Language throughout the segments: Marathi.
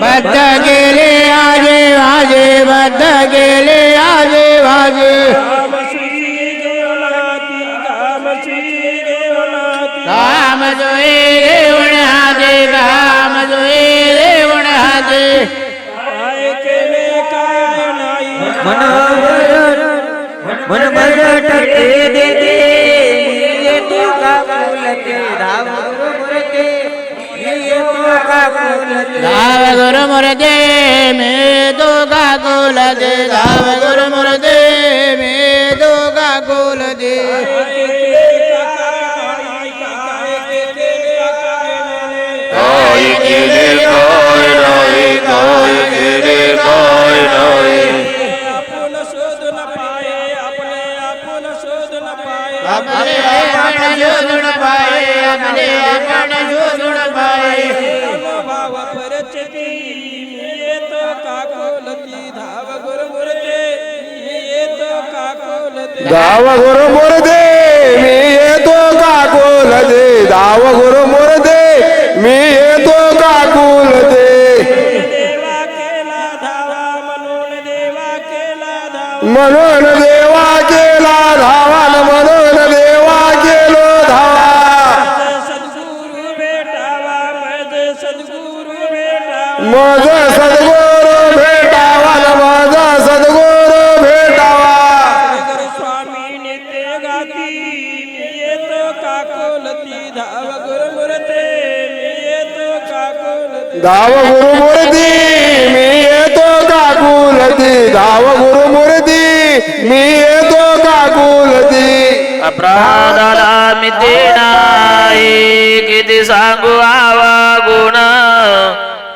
बद्ध गेले आजे वाजे बद्ध गेले आजे वाजे काम जोई रेवण हाजे काम जोई रेवण हाजे. मन मन टके देते येतो धाव गुरु मुरदे मे दो गोल दे धाव गुरु मुरदे मे दो गोल दे काय केले काय नाही काय अपने आपण शोधून पाये अपने आपण शोधून पाये धाव गुरु मुरदे मी येतो काकुल दे? धाव गुरु मुरदे मी येतो काकुल दे? म्हणून देवा गाती मी येतो काकोलती धाव गुरुमुरते मी येतो काकोलती धाव गुरु मूर्ती मी येतो काकुलती धाव गुरु मूर्ती मी येतो काकुलती अपराधाला मिती नाही किती सांगू आवा गुण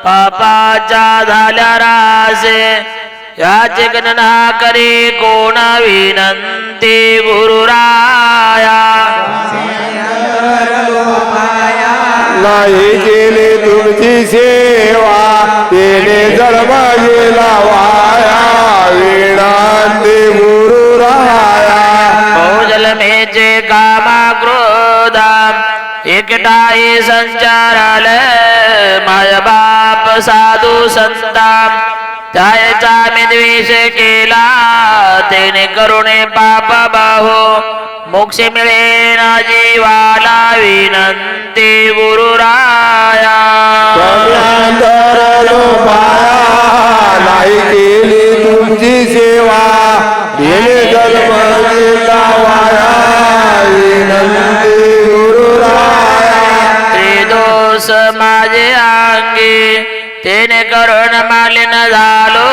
पापाच्या झाल्या रासे याचे गणना करी कोण विनंती गुरुराया? नाही केली तुमची सेवा तेने जन्म गेला वाया. विणांती गुरु राया जलमेचे कामा क्रोधा एकटाई संचाराल माय बाप साधू संता त्याचा मी द्वेष केला? तेने करुणे पाप बाहो. मोक्ष मिळेन जीवाला विनंती गुरुराया नाही केली तुमची सेवा. येणे जन्म गेला वाया विनंती गुरु राया. त्रिदोष माझे अंगी. तेने करुण मालिन झालो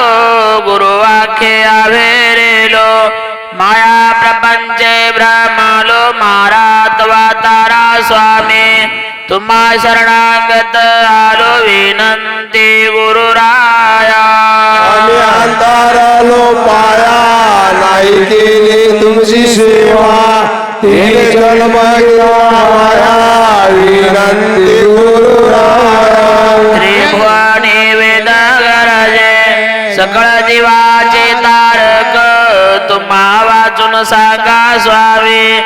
गुरुवाक्य आवेरेलो माया प्रपंच ब्रह्मालो मारा तारा स्वामी. तुम्हा शरणागत आलो विनंती गुरुराया आम्ही अंतरलो पाया नाही केली तुमची सेवा. तिने जन्म माया विनंती. जीवाचे तारक तुम्हा वाचून सांगा स्वामी.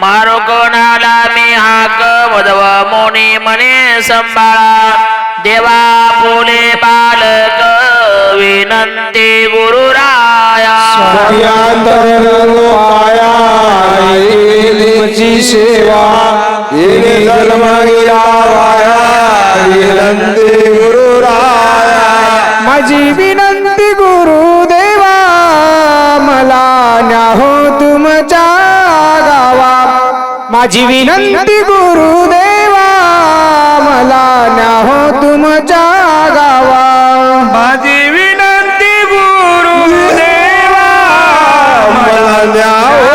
मारो कोणाला मी हाक वधव मोनी म्हणे संभाळा. देवा फुले बालक विनंती गुरुराया. सेवा जन्म गेला वाया विनंती गुरु राया माझी विनंती मला न्याहो तुमच्या गावा. माझी विनंती गुरुदेवा मला न्याहो तुमच्या गावा. माझी विनंती गुरुदेवा मला न्याहो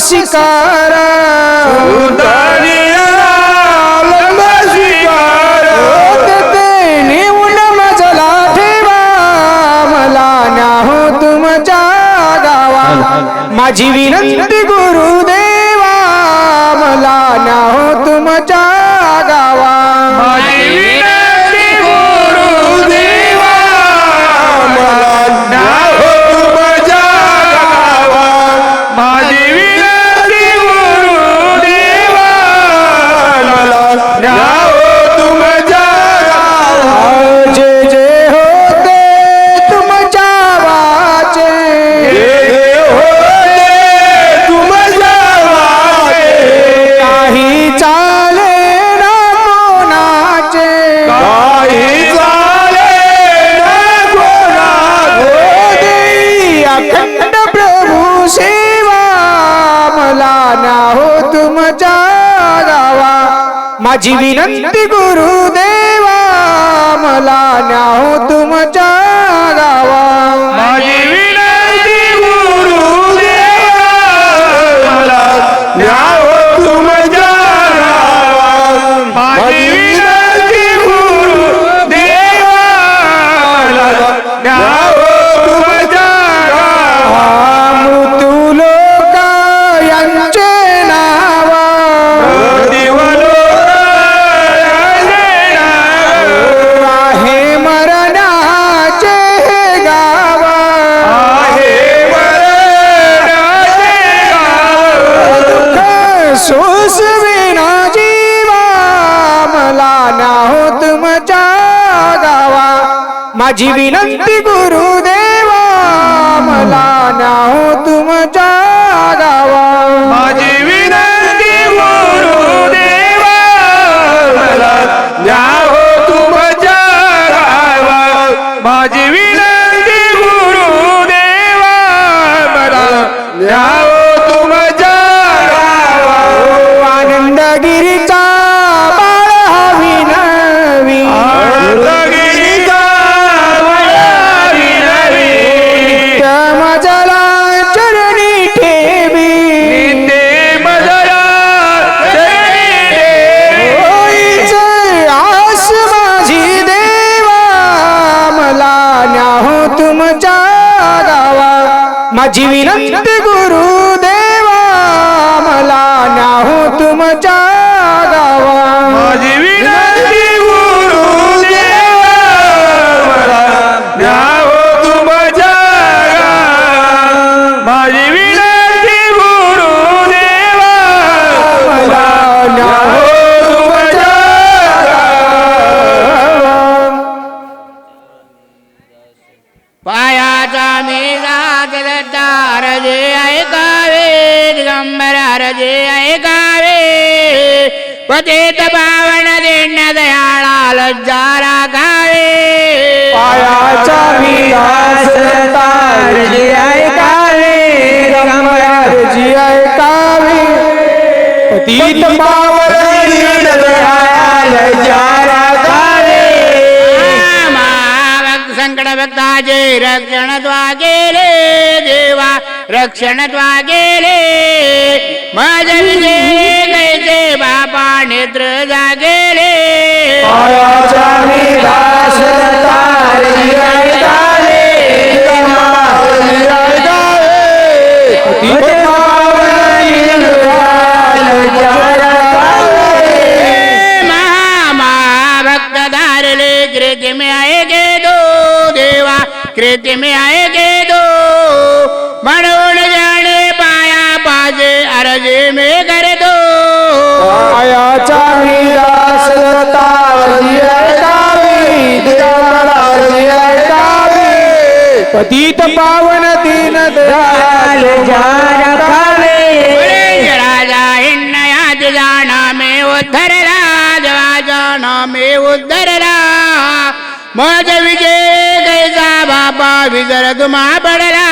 शिकार। नेऊन मजला ठेवा। मला न्याहो तुमच्या गावा माझी विनंती गुरुदेवा माझी विनंती गुरुदेवा मला न्याहो तुमच्या మా జీవి నంది గురుదే. संकट भक्ताचे रक्षण द्वा गेले देवा रक्षण द्वा गेले माझे कैसे बापा नेत्र जागेले कृति में आए गे दो। मरोड़ जाने पाया पाजे अरज में कर दो। आया चावी दास पतित पावन दीन दयाल जान खावे। राजा हिन्नया जाना में उधर राजा जाना में उधर रा। मौज బావి జరదు మా బడలా.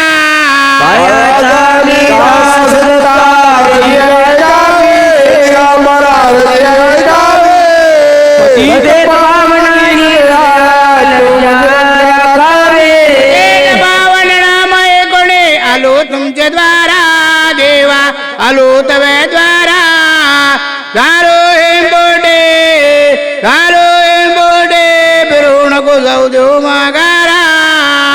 అలు తుమ్చె ద్వారా దేవా అలు తవే ద్వారా. గారు ఎంబోడే గారు ఎంబోడే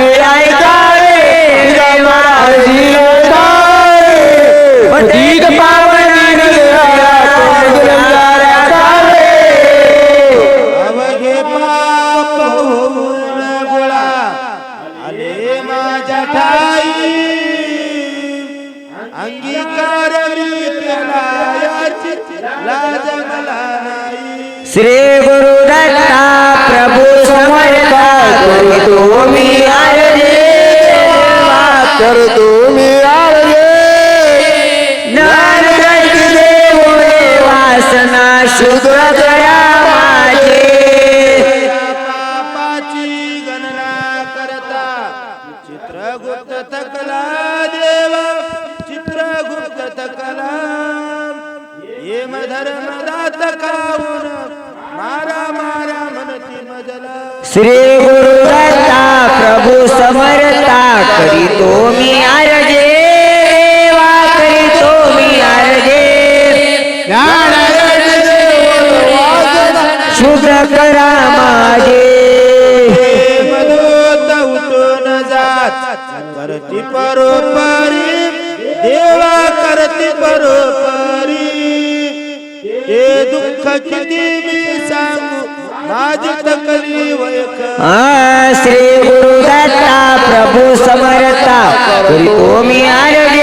तार दुःख किती मी सांगू माझी श्री गुरु दत्ता प्रभू समर्था मी आरोग्य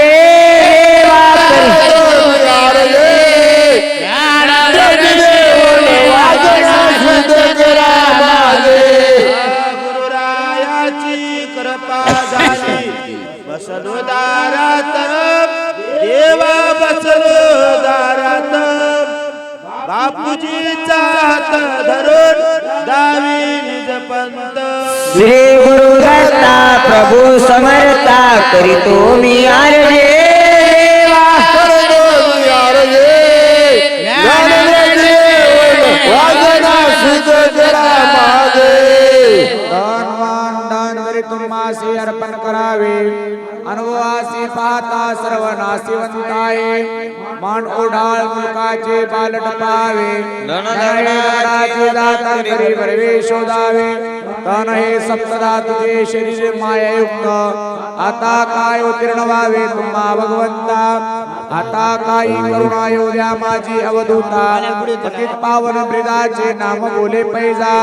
बापूजीचा हात धरून दावी निज पंत श्री गुरु दत्ता प्रभू समर्था करी तो मी आरजे अर्पण करावे. अनुभवासी पाहता सर्व नाशिवंताये मान ओढाळ मुलकाचे बालट पाहावे धनाचे दाता करी बरवे शोधावे तन हे सप्तदा तुझे शरीर मायायुक्त। आता काय उत्तीर्ण व्हावे तुम्हा भगवंता? आता काही करुणा येऊ द्या माझी अवधूता। पतित पावन ब्रिदाचे नाम बोले पैजा।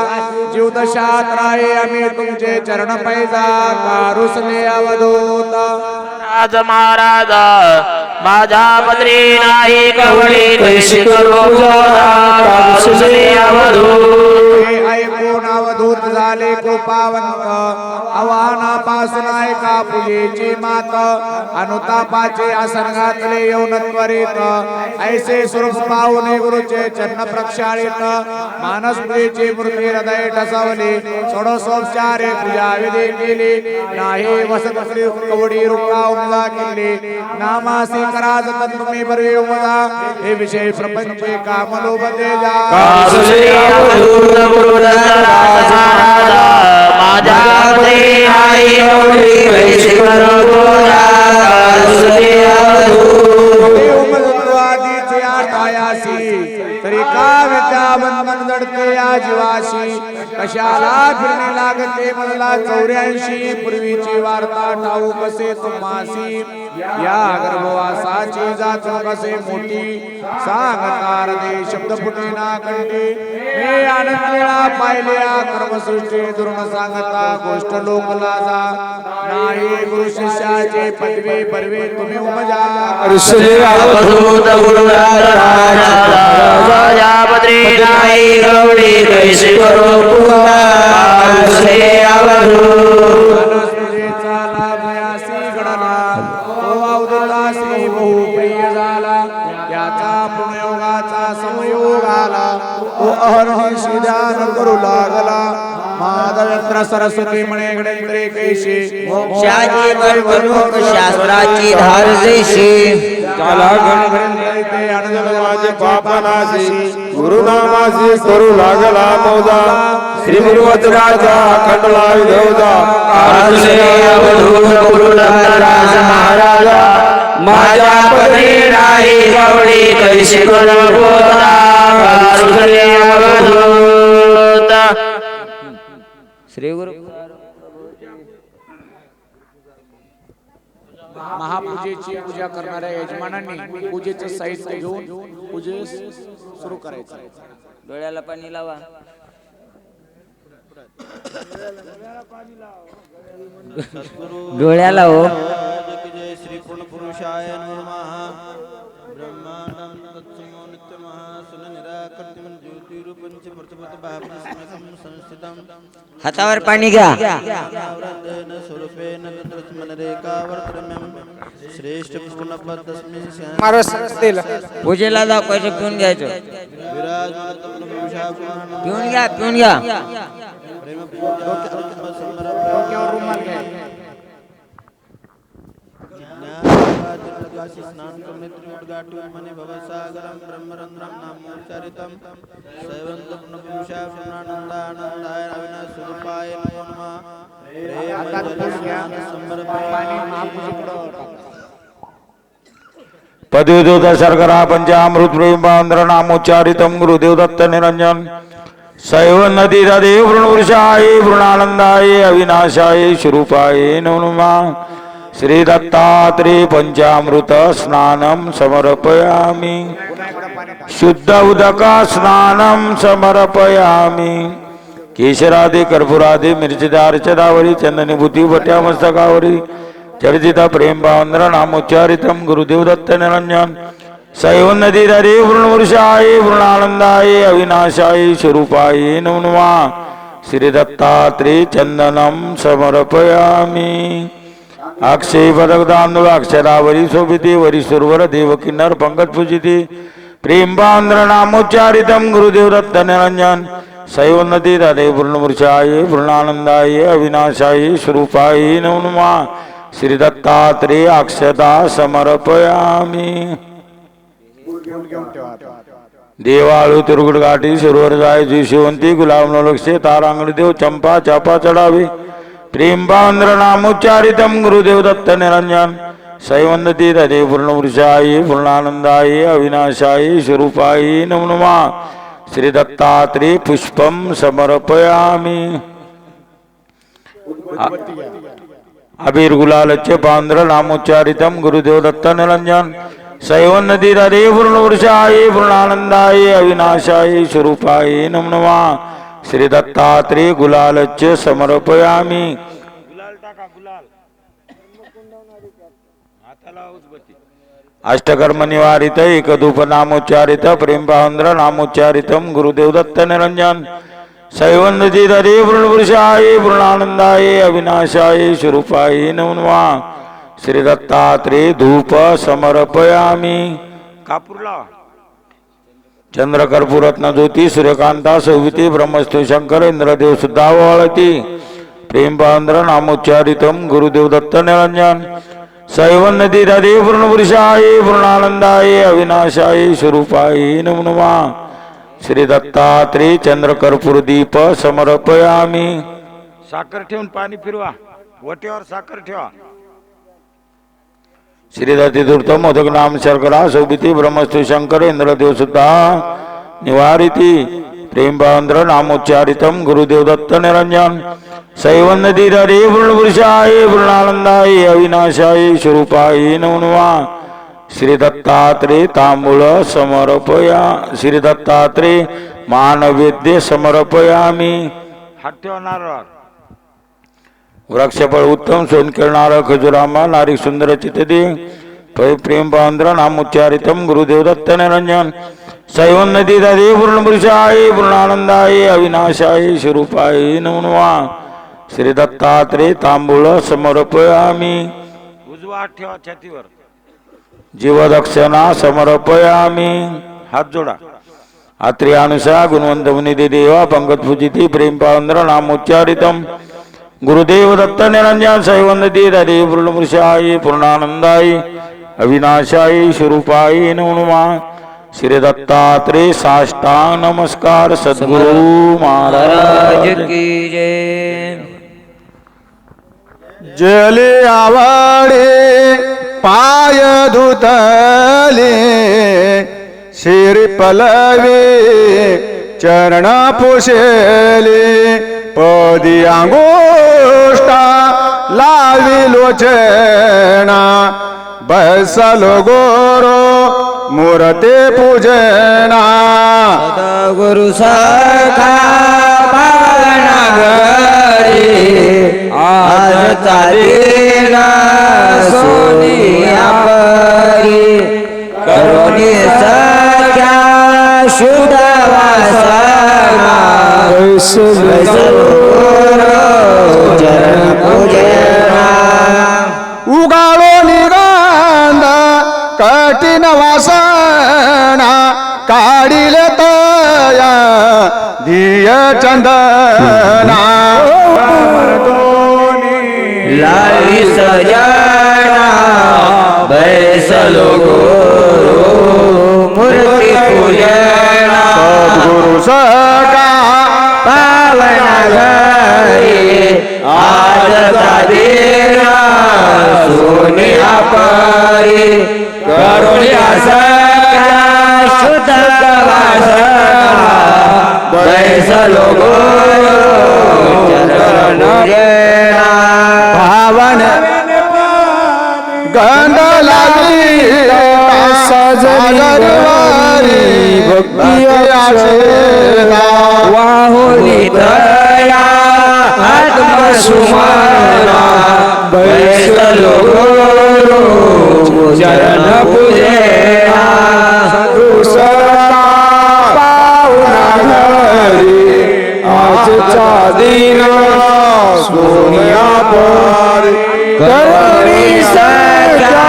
जीव दशात राहे आम्ही तुमचे चरण पैजा। कारुसले अवधूत। राज महाराज माझ्या पदरी नाही कवडी कैशी करू? अवधूत। अवधूत झाले कृपावंत. आव्हानापासून ऐका पूजेची मात? अनुतापाचे आसन घातले येऊन त्वरित. ऐसे स्वरूप पाहुणे गुरुचे चन्न प्रक्षाळित मानस मानसपुरीची मूर्ती हृदय ठसवली षोडशोपचारे पूजा विधी केली. नाही वसत श्री कवडी उमला केली नामासी कराज तुम्ही बरे उमला हे विषय प्रपंच कामलोभ कामलोभते जा माझ्या तरी का विद्या बंधन जडते या जीवाशी कशाला फिरणे लागते म्हणला चौऱ्याऐंशी पूर्वीची वार्ता ठाऊ कसे तुम्हासी? या गर्भवासाची जात कसे मोठी? सांगतार दे शब्द फुटे ना कंठी मी आनंद वेळा पाहिल्या कर्मसृष्टी दुर्न सांगता गोष्ट लोकला जा. नाही गुरु शिष्याचे पदवी परवे तुम्ही उमजा अवधूत गुरुदत्त महाराज माझ्या झाला संयोग आला तो अहर्निशी ध्यान करू लागला माधवेंद्र सरस्वती म्हणे गणेंद्रे कैशी मोक्षाची वर्तणूक शास्त्राची धार जैशी काला ते अनुजन माझे पापनाशी। गुरुनामाशी करू लागला मौजा। श्री गुरुवचनाचा खंडला विधवजा कारुले अवधूत गुरुदत्तराज महाराजा। माझ्या पदरी नाही गवडी कैसे करू बोधा कारुले अवधूत श्री गुरु महापूजेची पूजा करणाऱ्या यजमानांनी पूजेचं साहित्य घेऊन पूजेस सुरू करायचं. डोळ्याला पाणी लावा. डोळ्याला हो. जय श्री पूर्ण पुरुषाय नमः. हातावर पाणी घ्या. पूजेला जाऊ पैसे पिऊन घ्यायचं. पिऊन घ्या पिऊन घ्या. प्रेम पूजा समर्पण डोक्यावर काशी स्नान कमनेत्रोद्घाटु मने भवसागरं ब्रह्मरन्ध्रं नामोच्चारितं सैवन्त पुनपुरुषा पुनानन्दानन्दाय अविनाशस्वरूपाय नमो नमः प्रेम जलस्नान पाणी समर्पयामि महापूजेकडं शर्करा पंचामृत प्रेमांध्र नामोच्चारितं गुरुदेव दत्त निरंजन सैव नदी देव वृणवृषाय वृणानंदाय अविनाशाय स्वरूपाय नमो नमः। श्री दत्तात्री पंचामृत स्नानं समर्पयामि। शुद्ध उदका स्नानं समर्पयामि। केशरादे कर्पुरादे मिरचिदार्चदावरी चंदनीभूती भट्या मस्तकावरी चर्चित प्रेम भावंद्र नामोच्चारितं गुरुदेव दत्त निरंजन सैव नदी वृणवृषाय वृणानंदाय अविनाशाय स्वरूपाय नमनुमा श्री दत्तात्री चंदनम समर्पयामि। अक्षय पदक तांदूळ अक्षरावरी शोभिते वरी सुरवर देव किन्नर पंकज पूजिते। प्रेमबांध्र बांद्र गुरुदेव रत्न निरंजन सैव रे वृणवृषाय अविनाशाय स्वरूपाय नमः श्री दत्तात्रेय अक्षता समर्पयामी। देवाळू तिरुगड गाठी सरोवर जाय शिवंती गुलाब नलक्षे तारांगण देव चंपा चापा चढावे। प्रेम बांद्र नामोच्चारितं गुरुदेव दत्त निरंजन सैवंदती तदे पूर्णवृषाय पूर्णानंदाय अविनाशाय स्वरूपाय नमो नमः श्री दत्तात्रेय पुष्पं समर्पयामी अबीर गुलालच्य पांद्र नामोच्चारितं गुरुदेव दत्त निरंजन श्री दत्तात्री रे पूर्णवृषाय पूर्णानंदाय अविनाशाय स्वरूपाय समर्पयामी। अष्टकर्म निवारित एकदूप नामोच्चारित प्रेम पांद्र नामोच्चारित गुरुदेव दत्त निरंजन सैवन्नदी रे वृणवृषाय वृणानंदाय अविनाशाय स्वरूपाय नमो श्री दत्तात्रेय धूप समर्पयामी कापूरला चंद्रकर्पूरत्न ज्योती सूर्यकांता सौविती ब्रह्मस्तु शंकर इंद्रदेव सुद्धा वळती प्रेम पांद्र नामोच्चारितं गुरुदेव दत्त निरंजन. सैवन नदी रे वृणवृषाय पूर्णानंदाय अविनाशाय स्वरूपाय नम नमा श्री दत्तात्रेय चंद्रकर्पूर दीप समर्पयामी. साखर ठेवून पाणी फिरवा वटेवर साखर ठेवा. श्रीदत्ती मोदक नाम शर्करा सौभिती ब्रह्मस्तु शंकर इंद्रदेव सुद्धा निवारिती प्रेम भावंद्र नामोच्चारितं गुरुदेव दत्त निरंजन सैवन नदी रे अविनाशाय स्वरूपाय नमो श्री दत्तात्रे तांबूळ समर्पया श्री दत्तात्रे मानवेद्य समर्पयामी। हात नारळ वृक्षफळ उत्तम सोन खेळणार खजुरामा नारी सुंदर चितदे पै प्रेम बांद्र नामोच्चारितं गुरुदेव दत्त निरंजन सैवन नदी दे पूर्णपुरुषाय पूर्णानंदाय अविनाशाय स्वरूपाय नमो नमः श्री दत्तात्रेय तांबूळ समर्पयामी उजवा हात ठेवा छातीवर जीवदक्षिणा समर्पयामी हात जोडा आत्रियानुषा गुणवंत मुनिदे देवा पंकज पूजिती प्रेम पावंद्र नामोच्चारितं गुरुदेव दत्त निरंजन सैवंदती हरे पूर्णपुरुषाय पूर्णानंदाय अविनाशाय स्वरूपाय नमो श्री दत्तात्रे साष्टांग नमस्कार सद्गुरु महाराज महाराज की जय। जले आवडे पाय धुतले शिर पलवे चरण पुशेले पदी अंगोष्टा लावी लोचना बसलो गोरो मूर्ते पूजना गुरु सखा पावना घरी आज चालेला सोनिया परी करुणी सख्या शुद्ध वासना चरण पूजना उगाळो निगांध कठीण वासना काढील तया धिय चंदना लाई सजना बैसलो गुरु मूर्ती पूजना गुरु सका पावना घरी आज देना सोनिया परी करुणिया सख्या शुद्ध बैसलो चरण भावन गंध लागली भक्ती वाहुली दया आत्मसुमाना बैसलो गुरु चरण पूजेना आजचा दिन सोनिया पर करुणी सख्या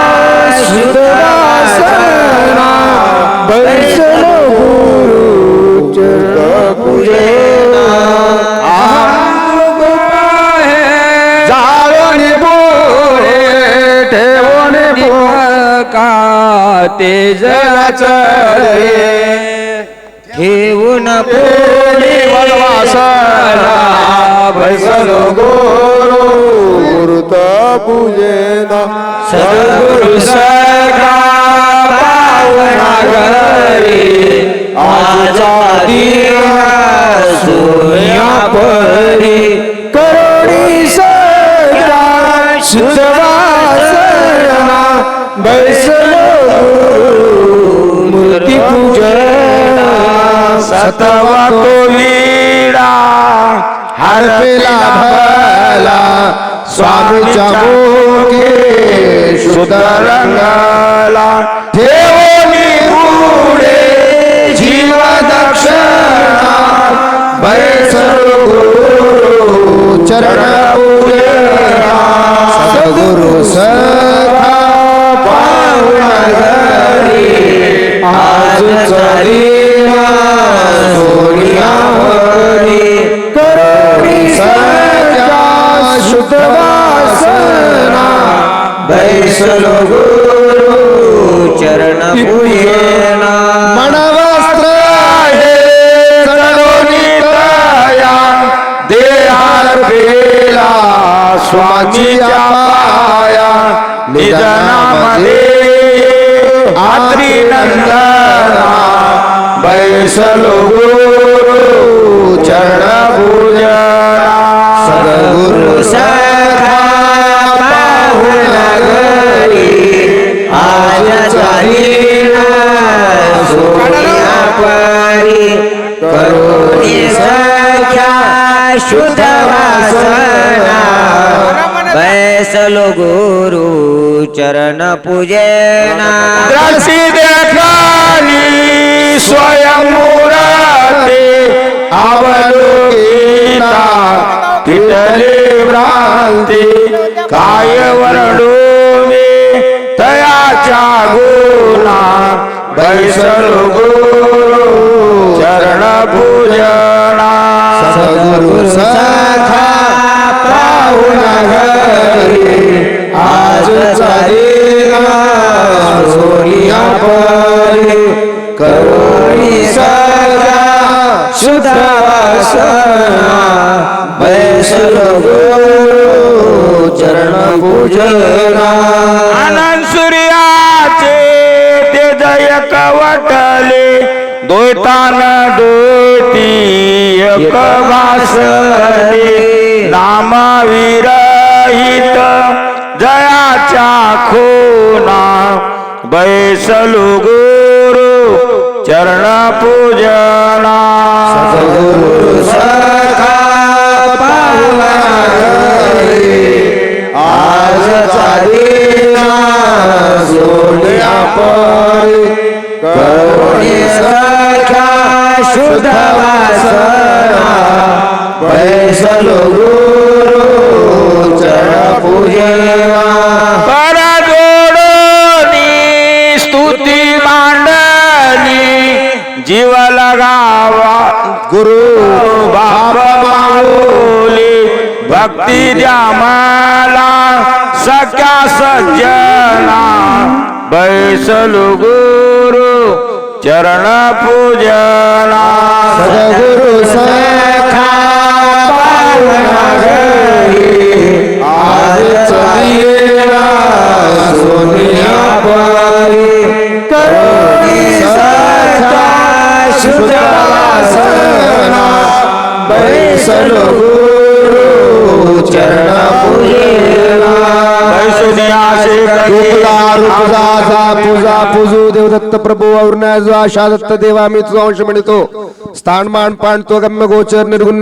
शुद्ध वासना बैसलो का तेजच ठेवून पुढे वनवासना बैसलो गोरो. गुरुत पूजेना सद्गुरु सखा पावना घरी. आजा परी करुणी सख्या शुद्ध वासना बैसलो गुरु मूर्ती पूजना सतवा तो वीडा हरपेला भला स्वामीच्या मुखे शुद्ध रंगाला ठेवणी पुढे जीव दक्षिणा बैसल गुरु चरण पूजना सद्गुरु सखा चरण बेला स्वामीच्या पाया। निधनामध्ये आत्री नंदना बैसलो सख्या शुद्ध वासना। बैसलो गुरु चरण पूजेना। द्राक्षी देखानी स्वयं मुराते अवलोकिता पितले भ्रांती काय वर्णोवे तयाच्या गुणा गुरु चरण पूजना सद्गुरु सखा पाहुणा घरी आज चरिना सोनिया परी करुणी सदा सुधासना बैसल गुरु चरण पूजना दोतान दोती एक वासरे नाम जयाच्या खोना. बैसलो गुरु चरण पूजना सद्गुरु सखा आज चालीना सोन्या परी करुणी सखा शुद्ध बैसलो गुरु चरण पूजेवा कर स्तुती मांडली जीव लगावा गुरु बाप माऊली भक्ती द्या मला सख्या सज्जना बैसल गुरु चरण पूजना सद्गुरु सखा पावना घरी आज सोनिया परी। करुणी वासना बैसलो गुरु चरण पूजेला बैसुनिया रुपदा देवदत्त प्रभू औरणा जो आशा दत्त देवा मी तुझा अंश म्हणतो स्थान मान पाण गम्य गोचर निर्गुण